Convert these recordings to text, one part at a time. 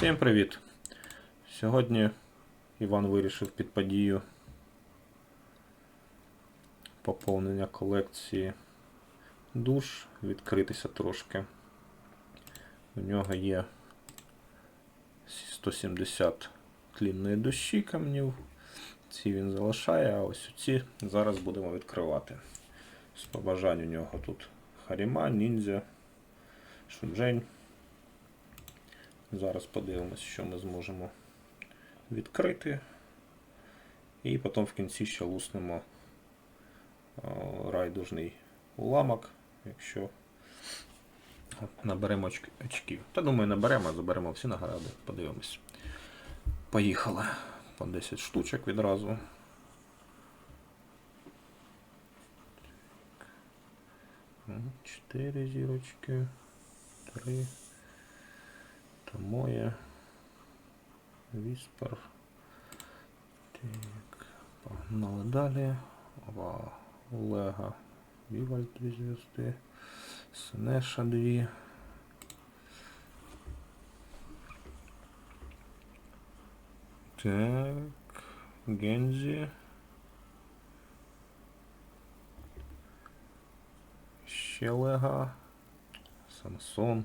Всім привіт! Сьогодні Іван вирішив під подію поповнення колекції душ відкритися трошки. У нього є 170 тлінної душі камнів. Ці він залишає, а ось ці зараз будемо відкривати. З побажань у нього тут Харіма, ніндзя, Шунжень. Зараз подивимось, що ми зможемо відкрити. І потім в кінці ще луснемо райдужний уламок, якщо наберемо очків. Та думаю, наберемо, заберемо всі награди, подивимось. Поїхали. По 10 штучок відразу. Чотири зірочки. Три. Це моє. Віспер. Так, погнали далі. Ова, Олега. Віваль дві звезди. Сенеша дві. Так. Гензі. Ще Олега. Самсон.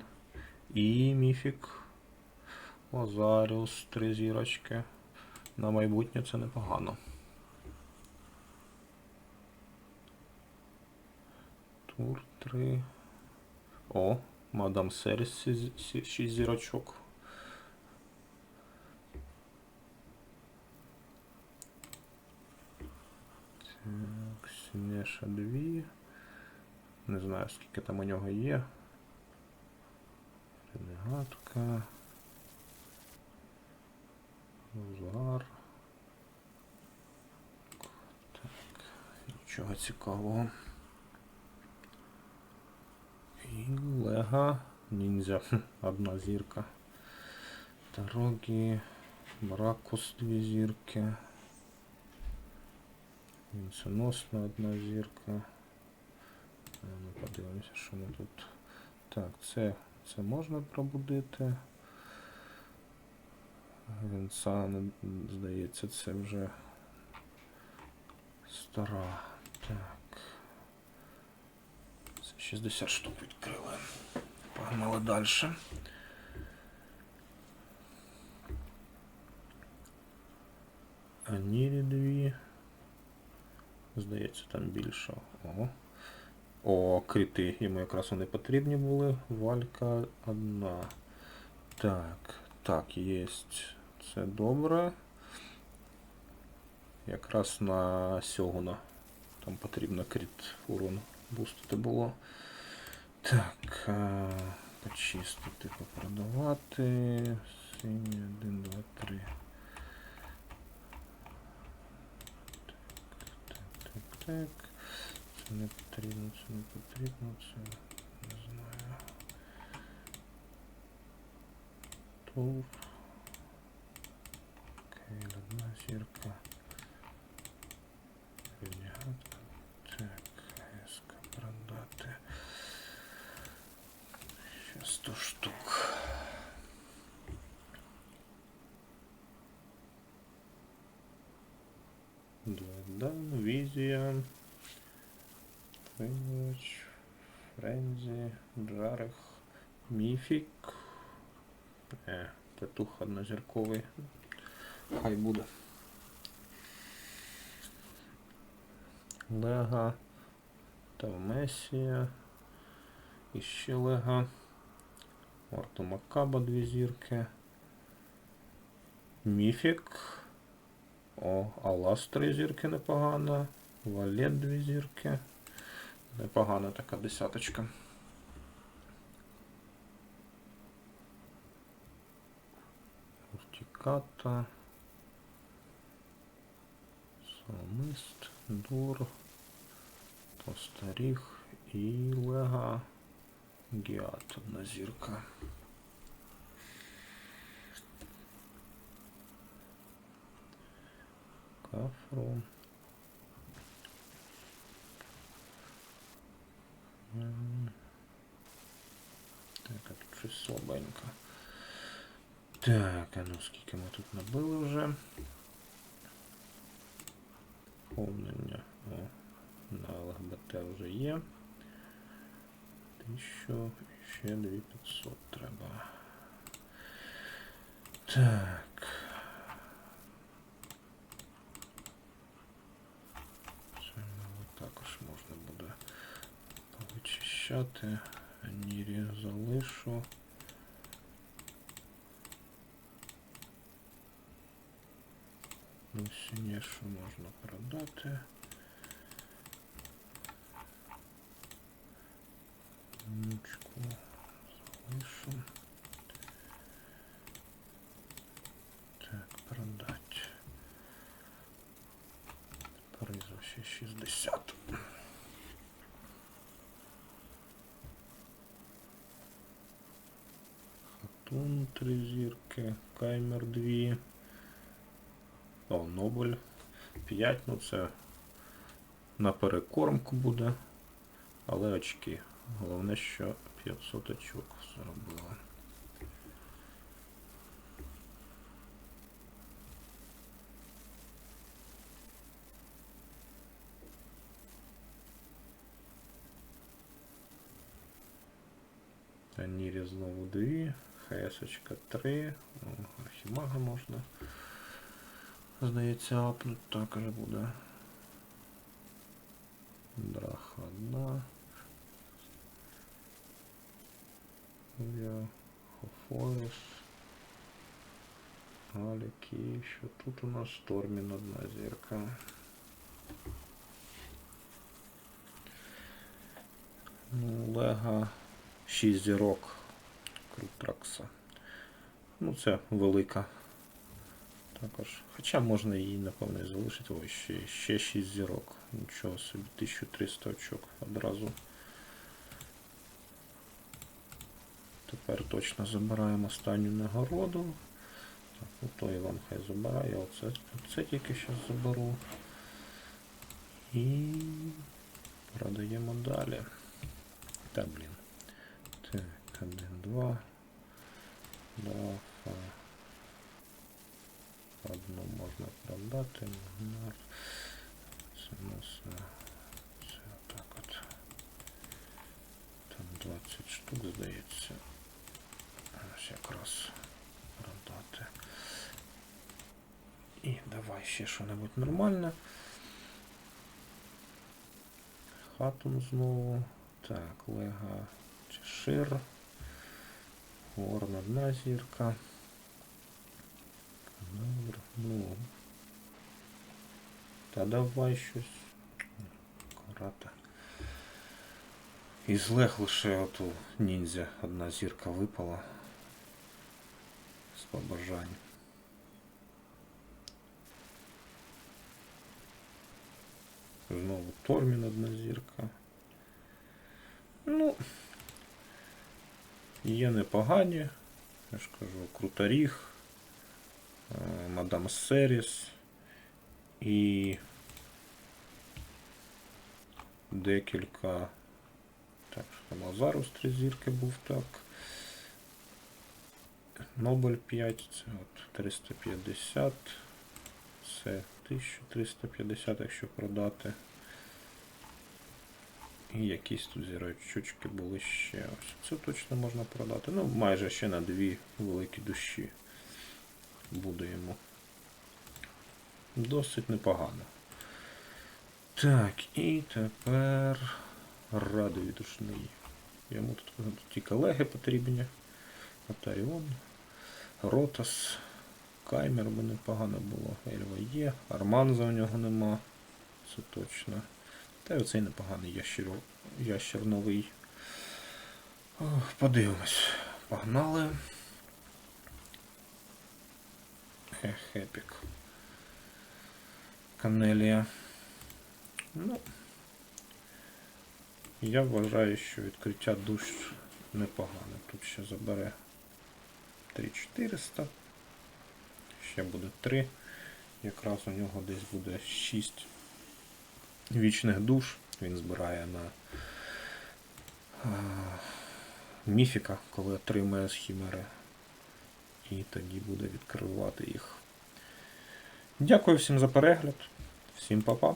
І міфік. Лазаріус, три зірочки. На майбутнє це непогано. Тур 3. О, мадам Серіс 6 зірочок. Так, Сінеша 2. Не знаю, скільки там у нього є. Ренегатка. Зар. Так, нічого цікавого. І Лега. Ніндзя. Одна зірка. Дорогі. Бракус дві зірки. Вінценосна одна зірка. Ми подивимося, що ми тут. Так, це, це можна пробудити. Вінца, не- здається, це вже стара. Так. Це 60 штук відкрили. Погнали далі. Анірі дві. Здається, там більше. Ого. О, крити. Йому якраз вони потрібні були. Валька одна. Так, так, єсть. Це добре. Якраз на Сьогуна. Там потрібно крит урон бустити було. Так, почистити, попродавати. Синій 1, 2, 3. Так, так, так, так. Це не потрібно, це не потрібно, це не знаю. Тур. Окей, одна зірка. Ренегатка. Так, еска продати. Ще 100 штук. Дуедан, візія. Фейвоч, Френзі, Джарех, Міфік. Е, петух однозірковий. Хай буде. Лега. Тавмесія. І ще Лега. Орту Макаба дві зірки. Міфік. О, Алас три зірки непогано. Валет дві зірки. Непогана така десяточка. Уртиката. Соломист, Дур, Тостаріх і Лега. Гіат одна зірка. Кафру. Так, а тут щось слабенько. Так, а ну скільки ми тут набили вже? Повнення. О, на ЛГБТ вже є. 1000, ще 2500 треба. Так. Це також можна буде повичищати. Нірі залишу. Ну, сінішу можна продати. Нічку залишу. Так, продать. Призов ще 60. Хатун три зірки, каймер 2. О, Нобель 5, ну це на перекормку буде, але очки. Головне, що 500 очок зробила. Танірі знову 2, ХС 3, О, Архімага можна. Здається, апнуть також буде. Драха одна. Я Хофорес. Галіки. Що тут у нас Тормін одна зірка. Ну, Лега 6 зірок Крутракса. Ну, це велика також. Хоча можна її, напевно, і залишити. Ось ще, ще 6 зірок. Нічого собі, 1300 очок одразу. Тепер точно забираємо останню нагороду. Так, ну то Іван хай забирає, оце, оце тільки зараз заберу. І продаємо далі. Та блін. Так, один, два. Два. ха. Одну можна продати. Це у нас е, це отак от. Там 20 штук, здається. Ось якраз продати. І давай ще що-небудь нормальне. Хатун знову. Так, Лега Чешир. Ворон одна зірка. Добре, ну. Та давай щось. Карата. Із лег лише оту ніндзя одна зірка випала. З побажань. Знову Тормін одна зірка. Ну, є непогані. Я ж кажу, Круторіг, е, Серіс і декілька. Так, Лазарус три зірки був так. Нобель 5, це от 350. Це 1350, якщо продати. І якісь тут зірочки були ще. Ось це точно можна продати. Ну, майже ще на дві великі душі буде йому. Досить непогано. Так, і тепер радий душний. Йому тут тільки леги потрібні. Атаріон, Ротас, Каймер би непогано було. Ельва є, Арманза у нього нема. Це точно. Та й оцей непоганий ящер, ящер новий. Ох, подивимось. Погнали. Ех, епік. Канелія. Ну. Я вважаю, що відкриття душ непогане. Тут ще забере 3400. Ще буде 3. Якраз у нього десь буде 6 вічних душ. Він збирає на міфіка, коли отримує з і тоді буде відкривати їх. Дякую всім за перегляд. Всім па-па.